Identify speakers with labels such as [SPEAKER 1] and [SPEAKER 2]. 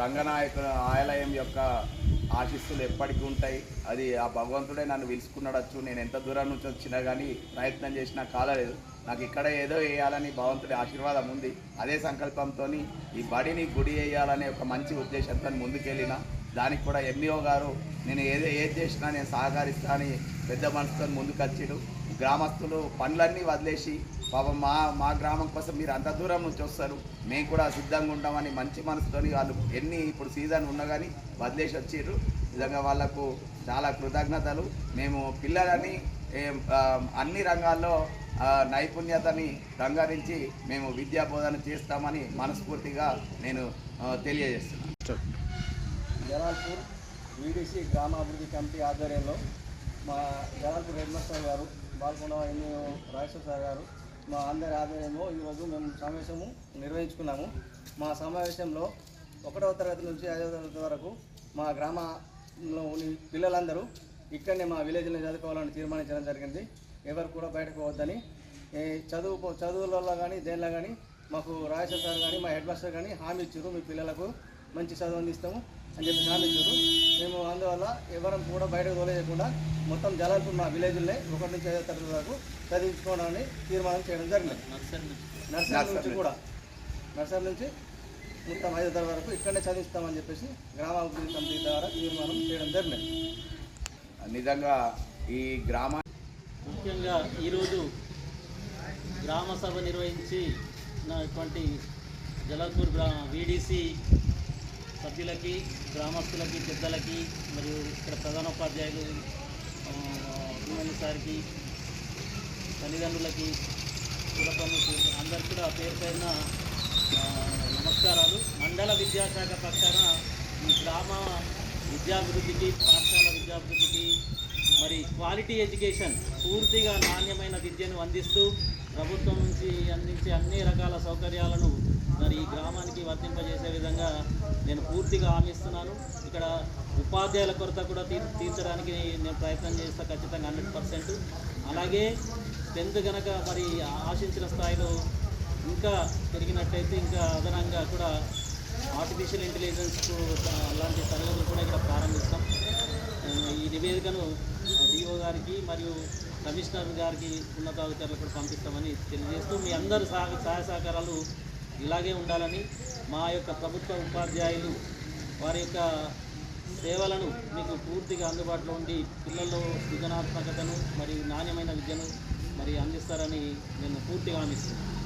[SPEAKER 1] రంగనాయకుల ఆలయం యొక్క ఆశిస్సులు ఎప్పటికీ ఉంటాయి. అది ఆ భగవంతుడే నన్ను పిలుచుకున్నాడచ్చు. నేను ఎంత దూరం నుంచి వచ్చినా కానీ ప్రయత్నం చేసినా కాలలేదు నాకు ఇక్కడ ఏదో వేయాలని భగవంతుడి ఆశీర్వాదం ఉంది. అదే సంకల్పంతో ఈ బడిని గుడి వేయాలనే ఒక మంచి ఉద్దేశంతో ముందుకెళ్ళిన. దానికి కూడా ఎంఈఓ గారు నేను ఏదో ఏది చేసినా నేను సహకరిస్తా అని పెద్ద మనసుతో ముందుకొచ్చిడు. గ్రామస్తులు పనులన్నీ వదిలేసి పాపం మా మా గ్రామం కోసం మీరు అంత దూరం నుంచి వస్తారు. మేము కూడా సిద్ధంగా ఉంటామని మంచి మనసుతోని వాళ్ళు ఎన్ని ఇప్పుడు సీజన్ ఉన్నా కానీ వదిలేసి వచ్చిర్రు. నిజంగా వాళ్ళకు చాలా కృతజ్ఞతలు. మేము పిల్లలని అన్ని రంగాల్లో నైపుణ్యతని రంగరించి మేము విద్యా బోధన చేస్తామని మనస్ఫూర్తిగా నేను తెలియజేస్తున్నాను.
[SPEAKER 2] జలాల్పూర్ వీడీసీ గ్రామాభివృద్ధి కమిటీ ఆధ్వర్యంలో మా జలాల్పూర్ హెడ్ మాస్టర్ గారు బాల్కొండ ఎన్నో రాజశేఖర్ గారు మా అందరి ఆధ్వర్యంలో ఈరోజు మేము సమావేశము నిర్వహించుకున్నాము. మా సమావేశంలో ఒకటవ తరగతి నుంచి ఐదవ తరగతి వరకు మా గ్రామంలో పిల్లలందరూ ఇక్కడనే మా విలేజ్లో చదువుకోవాలని తీర్మానించడం జరిగింది. ఎవరు కూడా బయటకు పోవద్దని. చదువు చదువులలో కానీ దేనిలో కానీ మాకు రాజశేఖర్ సార్ కానీ మా హెడ్ మాస్టర్ కానీ హామీ ఇచ్చారు. మీ పిల్లలకు మంచి చదువు అందిస్తాము. అని చెప్పి హామీ ఇచ్చారు మేము అందువల్ల ఎవరం కూడా బయటకు తోలేయకుండా మొత్తం జలాల్పూర్ మా విలేజ్లో ఒకటి నుంచి ఐదో తరగతి వరకు చదివించుకోవడాన్ని తీర్మానం చేయడం జరిగింది. నర్సరీ నుంచి కూడా. నర్సరీ నుంచి మొత్తం ఐదో తరగతి వరకు ఇక్కడనే చదివిస్తామని చెప్పేసి గ్రామాభివృద్ధి కమిటీ ద్వారా తీర్మానం చేయడం జరిగింది.
[SPEAKER 1] నిజంగా ఈ గ్రామ
[SPEAKER 3] ముఖ్యంగా ఈరోజు గ్రామ సభ నిర్వహించి నటువంటి జలాల్పూర్ గ్రా వీడీసీ సభ్యులకి గ్రామస్తులకి పెద్దలకి మరియు ఇక్కడ ప్రధానోపాధ్యాయులు ఆ, సార్కి తల్లిదండ్రులకి పురప్రముఖులు అందరికీ కూడా పేరు పైన నమస్కారాలు. మండల విద్యాశాఖ పక్షాన ఈ గ్రామ విద్యాభివృద్ధికి పాఠశాల విద్యాభివృద్ధికి మరి క్వాలిటీ ఎడ్యుకేషన్ పూర్తిగా నాణ్యమైన విద్యను అందిస్తూ ప్రభుత్వం నుంచి అందించే అన్ని రకాల సౌకర్యాలను మరి ఈ గ్రామానికి వర్తి నేను పూర్తిగా హామీస్తున్నాను ఇక్కడ ఉపాధ్యాయుల కొరత కూడా తీ తీర్చడానికి నేను ప్రయత్నం చేస్తా ఖచ్చితంగా హండ్రెడ్ పర్సెంట్. అలాగే టెన్త్ కనుక మరి ఆశించిన స్థాయిలో ఇంకా పెరిగినట్టయితే ఇంకా అదనంగా కూడా ఆర్టిఫిషియల్ ఇంటెలిజెన్స్ అలాంటి తరగతులు కూడా ఇక్కడ ప్రారంభిస్తాం. ఈ నివేదికను డిఓ గారికి మరియు కమిషనర్ గారికి ఉన్నతాధికారులకు కూడా పంపిస్తామని తెలియజేస్తూ మీ అందరు సహ సహాయ సహకారాలు ఇలాగే ఉండాలని మా యొక్క ప్రభుత్వ ఉపాధ్యాయులు వారి యొక్క సేవలను మీకు పూర్తిగా అందుబాటులో ఉండి పిల్లల్లో సృజనాత్మకతను మరియు నాణ్యమైన విద్యను మరి అందిస్తారని నేను పూర్తిగా హామీస్తున్నాను